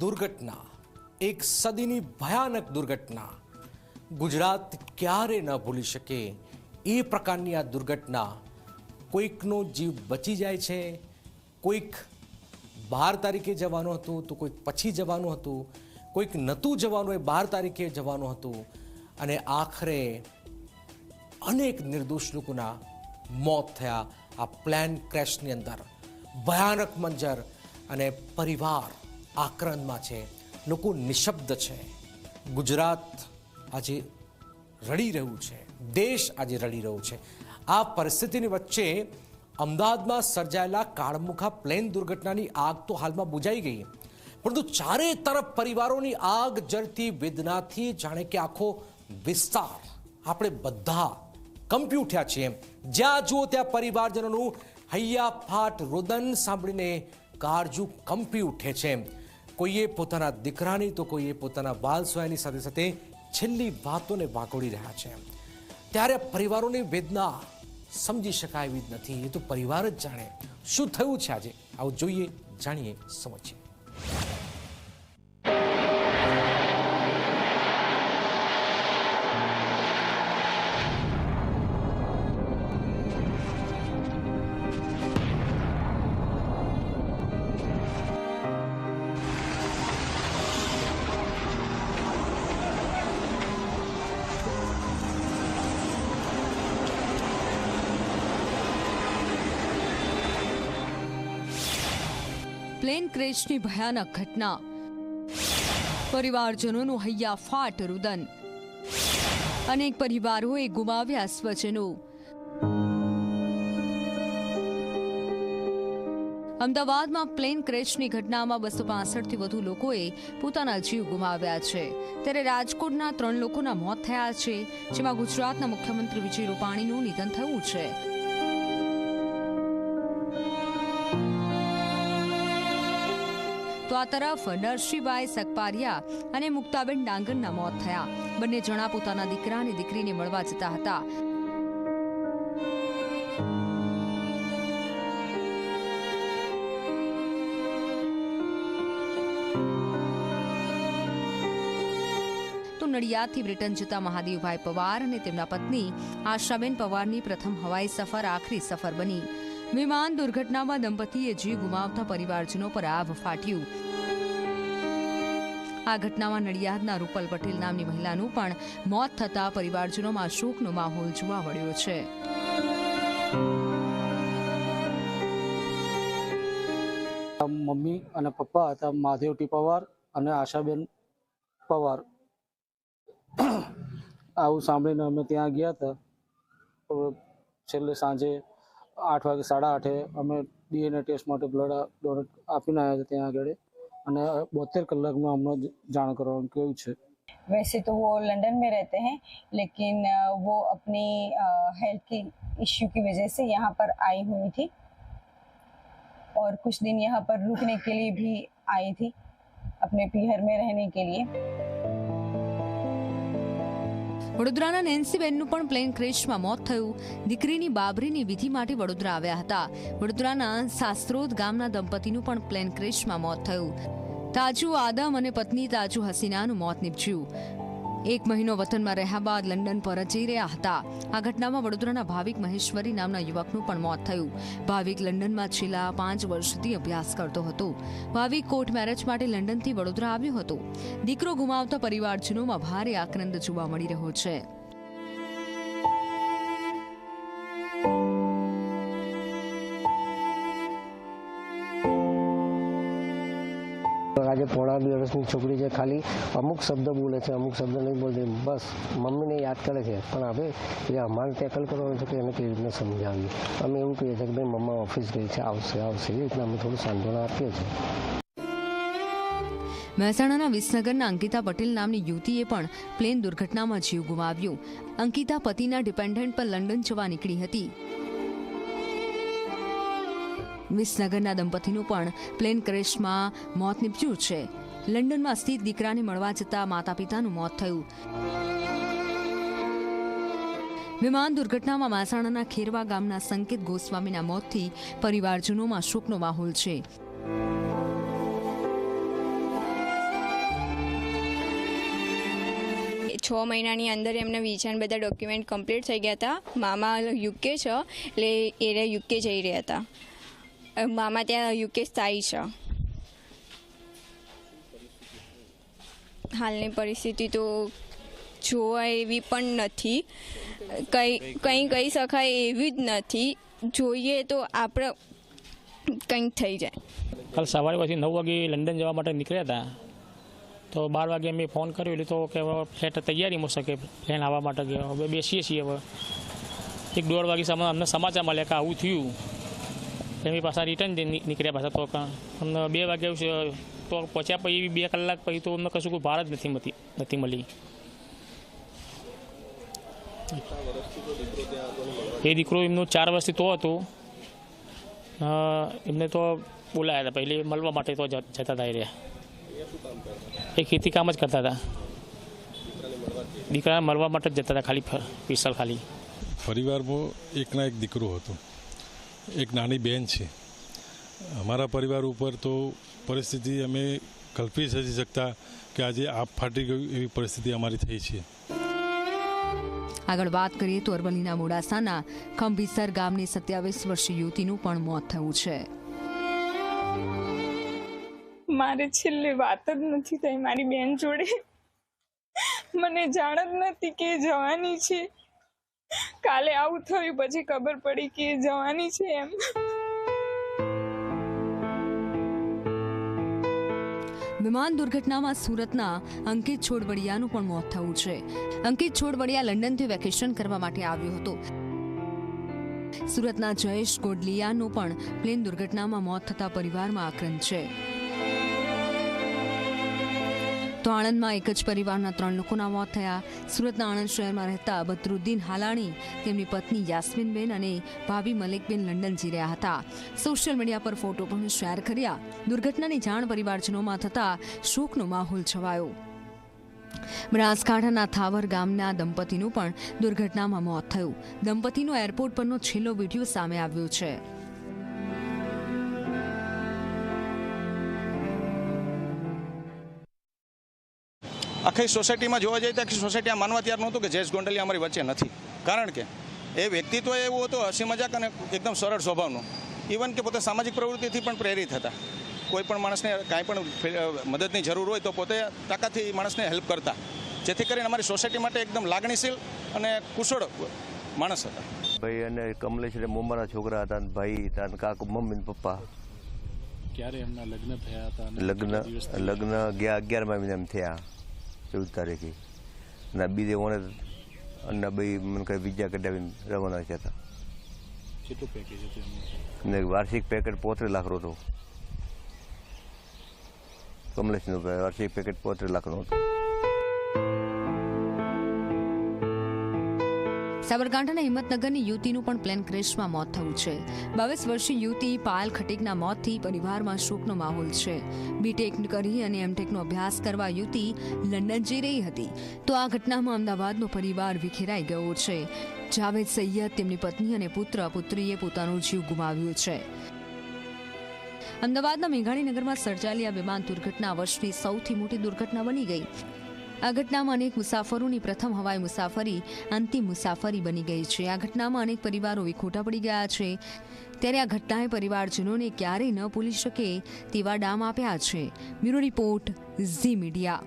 દુર્ઘટના, એક સદીની ભયાનક દુર્ઘટના, ગુજરાત ક્યારે ન ભૂલી શકે એ પ્રકારની આ દુર્ઘટના કોઈકનો જીવ બચી જાય છે, કોઈક બાર તારીખે જવાનું હતું તો કોઈક પછી જવાનું હતું, કોઈક નહોતું જવાનું એ બાર તારીખે જવાનું હતું અને આખરે અનેક નિર્દોષ લોકોના મોત થયા આ પ્લેન ક્રેશની અંદર. ભયાનક મંજર અને પરિવાર આક્રંદમાં છે. લોકો નિશબ્દ છે. ગુજરાત આજે રડી રહ્યું છે. દેશ આજે રડી રહ્યું છે. આ પરિસ્થિતિની વચ્ચે અમદાવાદમાં સર્જાયેલા કાળમુખા પ્લેન દુર્ઘટનાની આગ તો હાલમાં બુજાઈ ગઈ. પરંતુ ચારે તરફ પરિવારોની આગ જળતી વેદનાથી જાણે કે આખો વિસ્તાર આપણે બધા કંપી ઉઠ્યા છીએ. જ્યાં જુઓ ત્યાં પરિવારજનોનું હૈયા ફાટ રુદન સાંભળીને કાળજુ કંપી ઉઠે છે. કોઈએ પોતાના દીકરાની તો કોઈએ પોતાના બાલ સોયાની સાથે સાથે છેલ્લી વાતોને વાગોળી રહ્યા છે. ત્યારે પરિવારોની વેદના સમજી શકાય એવી જ નથી. એ તો પરિવાર જ જાણે. શું થયું છે આજે? આવું જોઈએ, જાણીએ, સમજીએ. પ્લેન ક્રેશની ભયાનક ઘટના. પરિવારજનોનું હૈયાફાટ રુદન. અનેક પરિવારોએ ગુમાવ્યા સ્વજનો. અમદાવાદમાં પ્લેન ક્રેશની ઘટનામાં બસો પાસઠથી વધુ લોકોએ પોતાના જીવ ગુમાવ્યા છે. ત્યારે રાજકોટના ત્રણ લોકોના મોત થયા છે, જેમાં ગુજરાતના મુખ્યમંત્રી વિજય રૂપાણીનું નિધન થયું છે. તો આ તરફ નરસિંહભાઈ સકપારિયા અને મુક્તાબેન ડાંગરના મોત થયા. બંને જણા પોતાના દીકરા અને દીકરીને મળવા જતા હતા. નડિયાદથી બ્રિટન જતા મહાદેવભાઈ પવાર અને તેમના પત્ની આશાબેન પવારની પ્રથમ હવાઈ સફર આખરી સફર બની. વિમાન દુર્ઘટનામાં દંપતીએ જીવ ગુમાવતા પરિવારજનો પર આભ ફાટ્યું. આ ઘટનામાં નડિયાદના રૂપલ પટેલ નામની મહિલાનું પણ મોત થતા પરિવારજનોમાં શોકનો માહોલ જોવા મળ્યો છે. મમ્મી અને પપ્પા હતા માધેવટી પવાર અને આશાબેન પવાર. આવું સાંભળીને અમે ત્યાં ગયા હતા. છેલ્લે સાંજે આઠ વાગે સાડા આઠે અમે ડીએનએ ટેસ્ટ માટે બ્લડ ડોનેટ આપીને આવ્યા હતા ત્યાં આગળ અને બોતેર કલાકમાં અમને જાણ કરવાનું કેવું છે वैसे तो वो लंदन में रहते हैं लेकिन अ, वो अपनी हेल्थ की इश्यू की वजह से यहाँ पर आई हुई थी और कुछ दिन यहाँ पर रुकने के लिए भी आई थी अपने पीहर में रहने के लिए વડોદરાના નેન્સીબેનનું પણ પ્લેન ક્રેશમાં મોત થયું. દીકરીની બાબરીની વિધિ માટે વડોદરા આવ્યા હતા. વડોદરાના સાસ્ત્રોદ ગામના દંપતીનું પણ પ્લેન ક્રેશમાં મોત થયું. તાજુ આદમ અને પત્ની તાજુ હસીનાનું મોત નીપજ્યું. એક મહિનો વતનમાં રહ્યા બાદ લંડન પર જઈ રહ્યા હતા. આ ઘટનામાં વડોદરાના ભાવિક મહેશ્વરી નામના યુવકનું પણ મોત થયું. ભાવિક લંડનમાં છેલ્લા પાંચ વર્ષથી અભ્યાસ કરતો હતો. ભાવિક કોર્ટ મેરેજ માટે લંડનથી વડોદરા આવ્યો હતો. દીકરો ગુમાવતા પરિવારજનોમાં ભારે આક્રંદ જોવા મળી રહ્યો છે. વર્ષની છોકરી છે ખાલી. અમુક શબ્દ બોલે છે, અમુક શબ્દ નહીં બોલતી. બસ, મમ્મીને યાદ કરે છે. પણ હવે એ અમારે ટેકલ કરવાનું છે કે એને કેવી રીતના સમજાવીએ? અમે એવું કહીએ છીએ કે ભાઈ, મમ્મા ઓફિસ ગઈ છે, આવશે આવશે. એ રીતના અમે થોડું સાંત્વના આપીએ છીએ. મહેસાણાના વિસનગરના અંકિતા પટેલ નામની યુવતીએ પણ પ્લેન દુર્ઘટનામાં જીવ ગુમાવ્યો. અંકિતા પતિના ડિપેન્ડન્ટ પર લંડન જવા નીકળી હતી. વિસનગરના દંપતીનું પણ પ્લેન ક્રેશમાં મોત નીપજ્યું છે. લંડનમાં સ્થિત દીકરાને મળવા જતા માતા પિતાનું મોત થયું. વિમાન દુર્ઘટનામાં મહેસાણાના ખેરવા ગામના સંકેત ગોસ્વામીના મોતથી પરિવારજનોમાં શોકનો માહોલ છે. છ મહિનાની અંદર એમને વિઝાને બધા ડોક્યુમેન્ટ કમ્પ્લીટ થઈ ગયા હતા. મામા યુકે છે, એટલે એ યુકે જઈ રહ્યા હતા. મામા ત્યાં યુકે સ્થાયી છે. હાલની પરિસ્થિતિ તો જોવા એવી પણ નથી. કંઈ કંઈ કહી શકાય એવી જ નથી. જોઈએ તો આપણે કંઈક થઈ જાય. કાલ સવારે પછી નવ વાગે લંડન જવા માટે નીકળ્યા હતા. તો બાર વાગે મેં ફોન કર્યો, એટલે તો કે ફ્લેટ તૈયારીમાં છે કે પ્લેન આવવા માટે ગયો હવે બેસીએ છીએ હવે. એક દોઢ વાગે સમય અમને સમાચાર મળ્યા કે આવું થયું. એમની પાછા રિટર્ન નીકળ્યા પાછા તો અમને બે વાગે તો પહોંચ્યા પછી બે કલાક પછી તો અમને કશું કોઈ ભાર જ નથી મળી નથી મળી. એ દીકરો એમનો ચાર વર્ષથી તો હતો. એમને તો બોલાયા હતા, પહેલે મળવા માટે તો જતા હતા એ રહ્યા. એ ખેતી કામ જ કરતા હતા. દીકરા મળવા માટે જ જતા હતા ખાલી વિશાલ ખાલી. પરિવારમાં એકના એક દીકરો હતો. એક નાની બહેન છે. અમારા પરિવાર ઉપર તો પરિસ્થિતિ અમે કલ્પી નથી શકતા કે આજે આપ ફાટી ગયું એવી પરિસ્થિતિ અમારી થઈ છે. આગળ વાત કરીએ તો અરવલ્લીના મોડાસાના ખંભીસર ગામની સત્યાવીસ વર્ષીય યુવતીનું પણ મોત થયું છે. મારે છેલ્લે વાત જ નથી થઈ મારી બેન જોડે. મને જાણ જ નથી કે જવાની છે. કાલે આવું થયું પછી ખબર પડી કે જવાની છે એમ. વિમાન દુર્ઘટનામાં સુરતના અંકિત છોડવડિયાનું પણ મોત થયું છે. અંકિત છોડવડિયા લંડનથી વેકેશન કરવા માટે આવ્યો હતો. સુરતના જયેશ ગોડલિયાનું પણ પ્લેન દુર્ઘટનામાં મોત થતા પરિવારમાં આક્રંદ છે. તો આણંદમાં એક જ પરિવારના ત્રણ લોકોના મોત થયા. સુરતના આણંદ શહેરમાં રહેતા બદરુદ્દીન હાલાણી, તેમની પત્ની યાસ્મીનબેન અને ભાભી મલિકબેન લંડન જઈ રહ્યા હતા. સોશિયલ મીડિયા પર ફોટો પણ શેર કર્યા. દુર્ઘટનાની જાણ પરિવારજનોમાં થતાં શોકનો માહોલ છવાયો. બનાસકાંઠાના થાવર ગામના દંપતીનું પણ દુર્ઘટનામાં મોત થયું. દંપતીનો એરપોર્ટ પરનો છેલ્લો વીડિયો સામે આવ્યો છે. આખી સોસાયટીમાં જોવા જઈએ તો આખી સોસાયટી આ માનવા તૈયાર નહોતું કે જયેશ ગોંડલિયા અમારી વચ્ચે નથી. કારણ કે એ વ્યક્તિત્વ એવું હતું હસી મજાક અને એકદમ સરળ સ્વભાવનું. ઇવન કે પોતે સામાજિક પ્રવૃત્તિથી પણ પ્રેરિત હતા. કોઈ પણ માણસને કાંઈ પણ મદદની જરૂર હોય તો પોતે તાકાતથી માણસને હેલ્પ કરતા. જેથી કરીને અમારી સોસાયટી માટે એકદમ લાગણીશીલ અને કુશળ માણસ હતા. ભાઈ અને કમલેશ એટલે મુંબાના છોકરા હતા ભાઈ હતા કાકુ મમ્મી પપ્પા. ક્યારે એમના લગ્ન થયા હતા લગ્ન લગ્ન ગયા અગિયારમા મહિનામાં થયા. ચૌદ તારીખે. અને બીજે ઓને અને ભાઈ મને કઈ બીજા કઢાવીને રવાના થયા હતા. કેટલું પેકેજ હતું ને વાર્ષિક પેકેટ પોત્રીસ લાખ નો હતો. કમલેશનું વાર્ષિક પેકેટ પોત્રીસ લાખનું હતું. સાબરકાંઠાના હિંમતનગરની યુવતીનું પણ પ્લેન ક્રેશમાં મોત થયું છે. બાવીસ વર્ષીય યુવતી પાયલ ખટીકના મોતથી પરિવારમાં શોકનો માહોલ છે. બીટેક કરી અને એમટેકનો અભ્યાસ કરવા યુવતી લંડન જઈ રહી હતી. તો આ ઘટનામાં અમદાવાદનો પરિવાર વિખેરાઈ ગયો છે. જાવેદ સૈયદ, તેમની પત્ની અને પુત્ર, પુત્રીએ પોતાનો જીવ ગુમાવ્યો છે. અમદાવાદના મેઘાણીનગરમાં સર્જાયેલી આ વિમાન દુર્ઘટના વર્ષની સૌથી મોટી દુર્ઘટના બની ગઈ. આ ઘટનામાં અનેક મુસાફરોની પ્રથમ હવાઈ મુસાફરી અંતિમ મુસાફરી બની ગઈ છે. આ ઘટનામાં અનેક પરિવારો વિખોટા પડી ગયા છે. ત્યારે આ ઘટનાએ પરિવારજનોને ક્યારેય ન ભૂલી શકે તેવા ડામ આપ્યા છે. Bureau report Zee media.